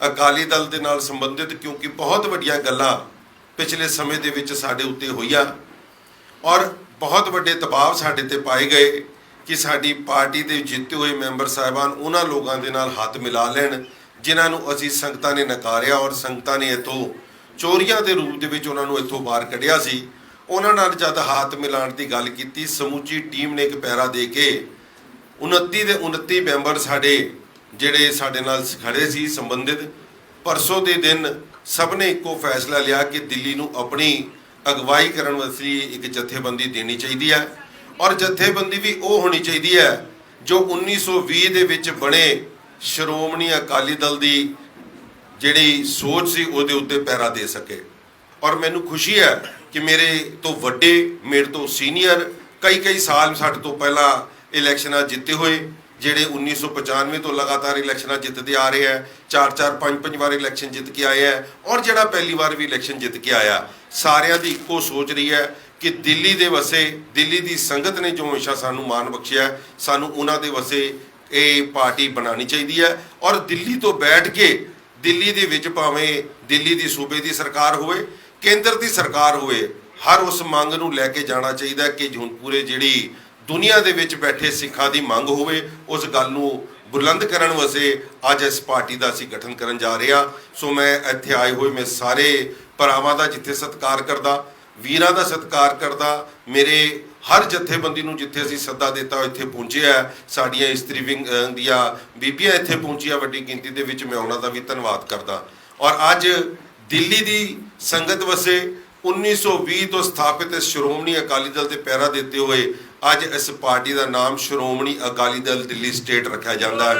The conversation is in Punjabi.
ਅਕਾਲੀ ਦਲ ਦੇ ਨਾਲ ਸੰਬੰਧਿਤ, ਕਿਉਂਕਿ ਬਹੁਤ ਵੱਡੀਆਂ ਗੱਲਾਂ ਪਿਛਲੇ ਸਮੇਂ ਦੇ ਵਿੱਚ ਸਾਡੇ ਉੱਤੇ ਹੋਈਆਂ ਔਰ ਬਹੁਤ ਵੱਡੇ ਦਬਾਅ ਸਾਡੇ ਤੇ ਪਾਏ ਗਏ ਕਿ ਸਾਡੀ ਪਾਰਟੀ ਦੇ ਜਿੱਤੇ ਹੋਏ ਮੈਂਬਰ ਸਾਹਿਬਾਨ ਉਹਨਾਂ ਲੋਕਾਂ ਦੇ ਨਾਲ ਹੱਥ ਮਿਲਾ ਲੈਣ, ਜਿਨ੍ਹਾਂ ਨੂੰ ਅਸੀਂ ਸੰਗਤਾਂ ਨੇ ਨਕਾਰਿਆ ਔਰ ਸੰਗਤਾਂ ਨੇ ਇਥੋਂ ਚੋਰੀਆਂ ਦੇ ਰੂਪ ਦੇ ਵਿੱਚ ਉਹਨਾਂ ਨੂੰ ਇੱਥੋਂ ਬਾਹਰ ਕੱਢਿਆ ਸੀ। ਉਹਨਾਂ ਨਾਲ ਜਦ ਹੱਥ ਮਿਲਾਉਣ ਦੀ ਗੱਲ ਕੀਤੀ, ਸਮੁੱਚੀ ਟੀਮ ਨੇ ਇੱਕ ਪੈਰਾ ਦੇ ਕੇ 29 ਦੇ 29 ਮੈਂਬਰ ਸਾਡੇ ਜਿਹੜੇ ਸਾਡੇ ਨਾਲ ਖੜੇ ਸੀ ਸੰਬੰਧਿਤ, ਪਰਸੋਂ ਦੇ ਦਿਨ ਸਭ ਨੇ ਇੱਕੋ ਫੈਸਲਾ ਲਿਆ ਕਿ ਦਿੱਲੀ ਨੂੰ ਆਪਣੀ ਅਗਵਾਈ ਕਰਨ ਵਾਸਤੇ ਇੱਕ ਜਥੇਬੰਦੀ ਦੇਣੀ ਚਾਹੀਦੀ ਹੈ ਔਰ ਜਥੇਬੰਦੀ ਵੀ ਉਹ ਹੋਣੀ ਚਾਹੀਦੀ ਹੈ ਜੋ 1920 ਦੇ ਵਿੱਚ ਬਣੇ ਸ਼੍ਰੋਮਣੀ ਅਕਾਲੀ ਦਲ ਦੀ ਜਿਹੜੀ ਸੋਚ ਸੀ ਉਹਦੇ ਉੱਤੇ ਪੈਰਾ ਦੇ ਸਕੇ। ਔਰ ਮੈਨੂੰ ਖੁਸ਼ੀ ਹੈ ਕਿ ਮੇਰੇ ਤੋਂ ਵੱਡੇ, ਮੇਰੇ ਤੋਂ ਸੀਨੀਅਰ ਕਈ ਕਈ ਸਾਲ ਸਾਡੇ ਤੋਂ ਪਹਿਲਾਂ ਇਲੈਕਸ਼ਨਾਂ ਜਿੱਤੇ ਹੋਏ। ਜਿਹੜੇ 1995 ਤੋਂ ਲਗਾਤਾਰ ਇਲੈਕਸ਼ਨਾਂ ਜਿੱਤਦੇ ਆ ਰਹੇ ਹੈ ਚਾਰ ਚਾਰ ਪੰਜ ਪੰਜ ਵਾਰ ਇਲੈਕਸ਼ਨ ਜਿੱਤ ਕੇ ਆਏ ਹੈ ਔਰ ਜਿਹੜਾ ਪਹਿਲੀ ਵਾਰ ਵੀ ਇਲੈਕਸ਼ਨ ਜਿੱਤ ਕੇ ਆਇਆ, ਸਾਰਿਆਂ ਦੀ ਇੱਕੋ ਸੋਚ ਰਹੀ ਹੈ ਕਿ ਦਿੱਲੀ ਦੇ ਵਸੇ, ਦਿੱਲੀ ਦੀ ਸੰਗਤ ਨੇ ਜੋ ਹਮੇਸ਼ਾ ਸਾਨੂੰ ਮਾਣ ਬਖਸ਼ਿਆ, ਸਾਨੂੰ ਉਹਨਾਂ ਦੇ ਵਸੇ ਇਹ ਪਾਰਟੀ ਬਣਾਉਣੀ ਚਾਹੀਦੀ ਹੈ ਔਰ ਦਿੱਲੀ ਤੋਂ ਬੈਠ ਕੇ ਦਿੱਲੀ ਦੇ ਵਿੱਚ ਭਾਵੇਂ ਦਿੱਲੀ ਦੀ ਸੂਬੇ ਦੀ ਸਰਕਾਰ ਹੋਵੇ, ਕੇਂਦਰ ਦੀ ਸਰਕਾਰ ਹੋਵੇ, ਹਰ ਉਸ ਮੰਗ ਨੂੰ ਲੈ ਕੇ ਜਾਣਾ ਚਾਹੀਦਾ ਕਿ ਹੁਣ ਪੂਰੇ ਜਿਹੜੀ ਦੁਨੀਆ ਦੇ ਵਿੱਚ ਬੈਠੇ ਸਿੱਖਾਂ ਦੀ ਮੰਗ ਹੋਵੇ, ਉਸ ਗੱਲ ਨੂੰ ਬੁਲੰਦ ਕਰਨ ਵਾਸਤੇ ਅੱਜ ਇਸ ਪਾਰਟੀ ਦਾ ਅਸੀਂ ਗਠਨ ਕਰਨ ਜਾ ਰਹੇ ਹਾਂ। ਸੋ ਮੈਂ ਇੱਥੇ ਆਏ ਹੋਏ ਮੈਂ ਸਾਰੇ ਭਰਾਵਾਂ ਦਾ ਜਿੱਥੇ ਸਤਿਕਾਰ ਕਰਦਾ, ਵੀਰਾਂ ਦਾ ਸਤਿਕਾਰ ਕਰਦਾ, ਮੇਰੇ ਹਰ ਜਥੇਬੰਦੀ ਨੂੰ ਜਿੱਥੇ ਅਸੀਂ ਸੱਦਾ ਦਿੱਤਾ ਇੱਥੇ ਪਹੁੰਚਿਆ ਸਾਡੀਆਂ ਇਸਤਰੀ ਵਿੰਗ ਦੀਆਂ ਬੀਬੀਆਂ ਇੱਥੇ ਪਹੁੰਚੀਆਂ, ਵੱਡੀ ਗਿਣਤੀ ਦੇ ਵਿੱਚ ਮੈਂ ਉਹਨਾਂ ਦਾ ਵੀ ਧੰਨਵਾਦ ਕਰਦਾ। ਔਰ ਅੱਜ ਦਿੱਲੀ ਦੀ ਸੰਗਤ ਵਸੇ 1920 ਤੋਂ ਸਥਾਪਿਤ ਇਸ ਸ਼੍ਰੋਮਣੀ ਅਕਾਲੀ ਦਲ ਦੇ ਪੈਰਾ ਦਿੱਤੇ ਹੋਏ ਅੱਜ ਇਸ ਪਾਰਟੀ ਦਾ ਨਾਮ ਸ਼੍ਰੋਮਣੀ ਅਕਾਲੀ ਦਲ ਦਿੱਲੀ ਸਟੇਟ ਰੱਖਿਆ ਜਾਂਦਾ ਹੈ।